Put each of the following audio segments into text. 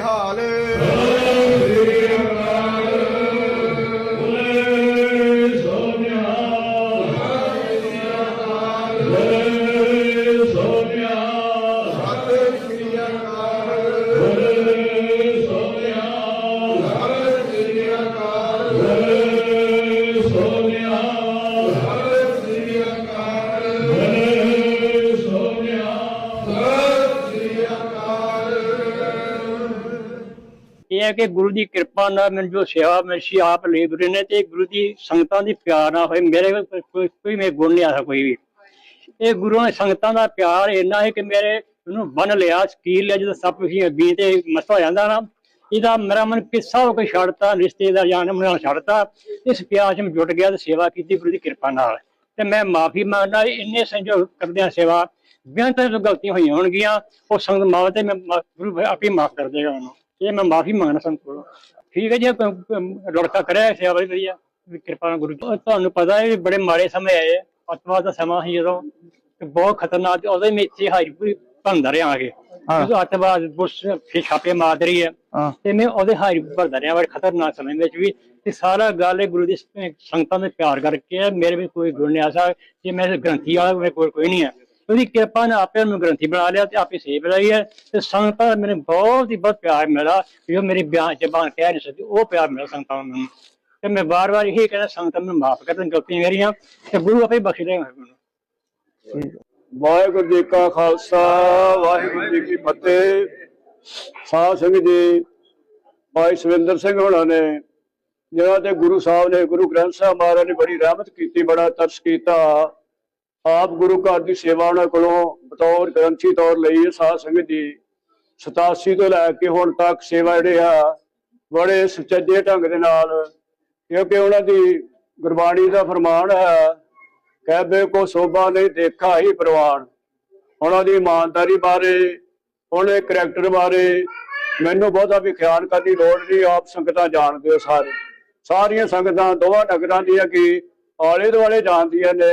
好嘞 ਇਹ ਹੈ ਕਿ ਗੁਰੂ ਦੀ ਕਿਰਪਾ ਨਾਲ ਮੈਨੂੰ ਜੋ ਸੇਵਾ ਮਿਲੀ ਆਪ ਲੇਬਰੇ ਨੇ ਤੇ ਗੁਰੂ ਦੀ ਸੰਗਤਾਂ ਦੀ ਪਿਆਰ ਨਾਲ ਹੋਏ। ਮੇਰੇ ਕੋਈ ਕੋਈ ਮੇਰੇ ਗੁਣ ਨਹੀਂ ਆਦਾ ਕੋਈ ਵੀ। ਇਹ ਗੁਰੂ ਨੇ ਸੰਗਤਾਂ ਦਾ ਪਿਆਰ ਇੰਨਾ ਹੈ ਕਿ ਮੇਰੇ ਉਹਨੂੰ ਬੰਨ ਲਿਆ, ਸਕੀਲ ਲਿਆ, ਜਦੋਂ ਸਭ ਕੁਝ ਅੱਗੇ ਤੇ ਮਸਤ ਹੋ ਜਾਂਦਾ ਨਾ, ਇਹਦਾ ਮੇਰਾ ਮਨ ਕਿੱਸਾ ਹੋ ਕੇ ਛੱਡਤਾ, ਰਿਸ਼ਤੇਦਾਰ ਜਾਣ ਨਾਲ ਛੱਡਤਾ। ਇਸ ਪਿਆਰ 'ਚ ਮੈਂ ਜੁਟ ਗਿਆ ਤੇ ਸੇਵਾ ਕੀਤੀ ਗੁਰੂ ਦੀ ਕਿਰਪਾ ਨਾਲ। ਤੇ ਮੈਂ ਮਾਫੀ ਮੰਗਦਾ, ਇੰਨੇ ਸੰਜੋਗ ਕਰਦਿਆਂ ਸੇਵਾ ਬੇਅੰਤ ਤੋਂ ਗਲਤੀਆਂ ਹੋਈਆਂ ਹੋਣਗੀਆਂ, ਉਹ ਸੰਗਤ ਮਾਵ ਤੇ ਮੈਂ ਮਾ- ਗੁਰੂ ਆਪੇ ਮਾਫ ਕਰ ਦੇਗਾ ਉਹਨੂੰ ਇਹ ਮੈਂ ਮਾਫੀ ਮੰਗਣਾ ਸੰਤ ਕੋਲੋਂ ਠੀਕ ਹੈ ਜੀ ਕ- ਕ- ਲੜਕਾ ਕਰਿਆ ਸੇਵਾ ਬੜੀ ਵਧੀਆ ਵੀ ਕਿਰਪਾ ਨਾਲ ਗੁਰੂ ਜੀ। ਤੁਹਾਨੂੰ ਪਤਾ ਹੈ ਵੀ ਬੜੇ ਮਾੜੇ ਸਮੇਂ ਆਏ ਆ। ਅੱਤਵਾਦ ਦਾ ਸਮਾਂ ਸੀ ਜਦੋਂ ਤੇ ਬਹੁਤ ਖਤਰਨਾਕ ਉਹਦੇ ਵਿੱਚ ਹੀ ਹਾਈ ਪੂਰੀ ਭੰਦਰ ਰਿਹਾ ਹਾਂ। ਜਦੋਂ ਅੱਤਵਾਦ ਬੁਸ਼ ਫੇ ਛਾਪੇ ਮਾਰ ਰਹੀ ਹੈ ਹਾਂ ਤੇ ਮੈਂ ਉਹਦੇ ਹਾਈ ਭਰਦਾ ਰਿਹਾ ਬੜੇ ਖਤਰਨਾਕ ਸਮੇਂ ਵਿੱਚ ਵੀ ਤੇ ਸਾਰਾ ਗੱਲ ਇਹ ਗੁਰੂ ਦੀ ਸੰਗਤਾਂ ਦੇ ਪਿਆਰ ਕਰਕੇ ਹੈ ਮੇਰੇ ਵਿੱਚ ਕੋਈ ਗੁਣ ਨਹੀਂ ਆਸਾ ਜੇ ਮੈਂ ਗ੍ਰੰਥੀ ਵਾਲਾ ਮੇਰੇ ਕੋਲ ਕੋਈ ਨਹੀਂ ਹੈ ਉਹਦੀ ਕਿਰਪਾ ਨੇ ਆਪੇ ਉਹਨੂੰ ਗ੍ਰੰਥੀ ਬਣਾ ਲਿਆ ਤੇ ਆਪੇ ਸੇਵ ਰਹੀ ਹੈ ਤੇ ਸੰਗਤਾਂ ਮੈਨੂੰ ਬਹੁਤ ਹੀ ਬਹੁਤ ਪਿਆਰ ਮਿਲਾ ਜੋ ਮੇਰੀ ਬਿਆਨ ਜ਼ਬਾਨ ਕਹਿ ਨਹੀਂ ਸਕਦੀ, ਉਹ ਪਿਆਰ ਮਿਲਾ ਸੰਗਤਾਂ ਨੂੰ ਤੇ ਮੈਂ ਵਾਰ-ਵਾਰ ਇਹੀ ਕਹਿੰਦਾ, ਸੰਗਤਾਂ ਨੂੰ ਮਾਫ ਕਰ ਦੇਣ, ਗਲਤੀਆਂ ਮੇਰੀਆਂ ਤੇ ਗੁਰੂ ਆਪੇ ਬਖਸ਼ ਦੇਗਾ ਮੈਨੂੰ। ਵਾਹਿਗੁਰੂ ਜੀ ਕਾ ਖਾਲਸਾ, ਵਾਹਿਗੁਰੂ ਜੀ ਕੀ ਫਤਿਹ। ਸਾਧ ਸੰਗਤ ਜੀ, ਭਾਈ ਸਵਿੰਦਰ ਸਿੰਘ ਹੋਣਾ ਨੇ ਜਿਹਨਾਂ ਤੇ ਗੁਰੂ ਸਾਹਿਬ ਨੇ ਗੁਰੂ ਗ੍ਰੰਥ ਸਾਹਿਬ ਮਹਾਰਾਜ ਨੇ ਬੜੀ ਰਹਿਮਤ ਕੀਤੀ, ਬੜਾ ਤਰਸ ਕੀਤਾ। ਆਪ ਗੁਰੂ ਘਰ ਦੀ ਸੇਵਾ ਉਹਨਾਂ ਕੋਲੋਂ ਬਤੌਰ ਗ੍ਰੰਥੀ ਤੌਰ ਲਈ ਹੈ ਸਾਧ ਸੰਗਤ ਜੀ 87 ਤੋਂ ਲੈ ਕੇ ਹੁਣ ਤੱਕ ਸੇਵਾ ਜਿਹੜੇ ਆ, ਬੜੇ ਸੁਚੱਜੇ ਢੰਗ ਦੇ ਨਾਲ, ਕਿਉਂਕਿ ਉਹਨਾਂ ਦੀ ਗੁਰਬਾਣੀ ਦਾ ਫਰਮਾਨ ਹੈ ਕਹਿਬੇ ਕੋ ਸੋਭਾ ਨਹੀਂ ਦੇਖਾ ਹੀ ਪ੍ਰਵਾਨ। ਉਹਨਾਂ ਦੀ ਇਮਾਨਦਾਰੀ ਬਾਰੇ, ਉਹਨਾਂ ਦੇ ਕਰੈਕਟਰ ਬਾਰੇ ਮੈਨੂੰ ਬਹੁਤਾ ਵੀ ਖਿਆਲ ਕਰਨ ਲੋੜ ਨਹੀਂ, ਆਪ ਸੰਗਤਾਂ ਜਾਣਦੇ ਹੋ ਸਾਰੇ। ਸਾਰੀਆਂ ਸੰਗਤਾਂ ਦੋਵਾਂ ਨਗਰਾਂ ਦੀਆਂ ਕੀ ਆਲੇ ਦੁਆਲੇ ਜਾਣਦੀਆਂ ਨੇ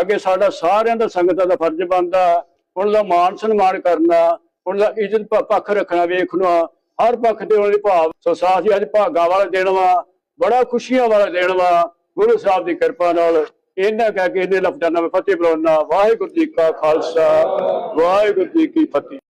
ਅੱਗੇ ਸਾਡਾ ਸਾਰਿਆਂ ਦਾ ਸੰਗਤਾਂ ਦਾ ਫਰਜ਼ ਬਣਦਾ ਉਹਨਾਂ ਦਾ ਮਾਣ ਸਨਮਾਨ ਕਰਨਾ ਉਹਨਾਂ ਦਾ ਇੱਜ਼ਤ ਪੱਖ ਰੱਖਣਾ, ਵੇਖਣਾ, ਹਰ ਪੱਖ ਤੇ ਉਹਨਾਂ ਦੀ ਭਾਵ ਸੋ ਸਾਥੀ ਅੱਜ ਭਾਗਾ ਵਾਲਾ ਦਿਨ ਵਾ, ਬੜਾ ਖੁਸ਼ੀਆਂ ਵਾਲਾ ਦਿਨ ਵਾ, ਗੁਰੂ ਸਾਹਿਬ ਦੀ ਕਿਰਪਾ ਨਾਲ ਇਹਨਾਂ ਕਹਿ ਕੇ ਇਹਦੇ ਲਫ਼ਜ਼ਾਂ ਨਾਲ ਮੈਂ ਫਤਿਹ ਬੁਲਾਉਣਾ ਵਾਹਿਗੁਰੂ ਜੀ ਕਾ ਖਾਲਸਾ, ਵਾਹਿਗੁਰੂ ਜੀ ਕੀ ਫਤਿਹ।